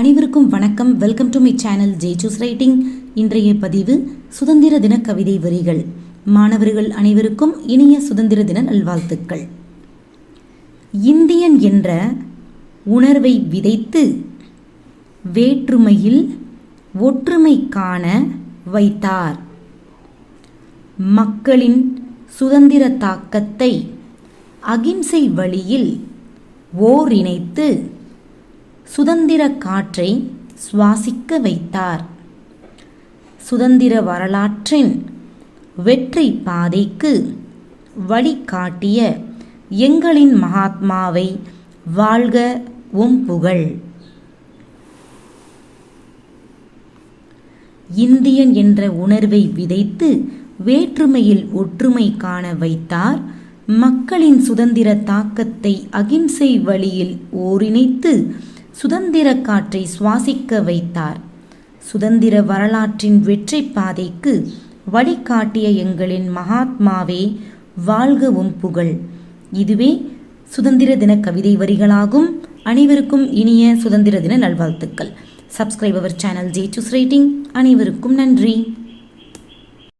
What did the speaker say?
அனைவருக்கும் வணக்கம். Welcome to my channel ஜெய்சூஸ் writing இன்றைய பதிவு சுதந்திர தின கவிதை வரிகள். மாணவர்கள் அனைவருக்கும் இனிய சுதந்திர தின நல்வாழ்த்துக்கள். இந்தியன் என்ற உணர்வை விதைத்து வேற்றுமையில் ஒற்றுமை காண வைத்தார். மக்களின் சுதந்திர தாக்கத்தை அகிம்சை வழியில் ஓரிணைத்து சுதந்திர காற்றை சுவாசிக்க வைத்தார். சுதந்திர வரலாற்றின் வெற்றி பாதைக்கு வழிகாட்டிய எங்களின் மகாத்மாவை வாழ்க உம் புகழ். இந்தியன் என்ற உணர்வை விதைத்து வேற்றுமையில் ஒற்றுமை காண வைத்தார். மக்களின் சுதந்திர தாக்கத்தை அகிம்சை வழியில் ஓரிணைத்து சுதந்திர காற்றை சுவாசிக்க வைத்தார். சுதந்திர வரலாற்றின் வெற்றி பாதைக்கு வழிகாட்டிய எங்களின் மகாத்மாவே வாழ்கவும் புகழ். இதுவே சுதந்திர தின கவிதை வரிகளாகும். அனைவருக்கும் இனிய சுதந்திர தின நல்வாழ்த்துக்கள். சப்ஸ்கிரைப் அவர் சேனல் ஜே சூஸ் ரேட்டிங் அனைவருக்கும் நன்றி.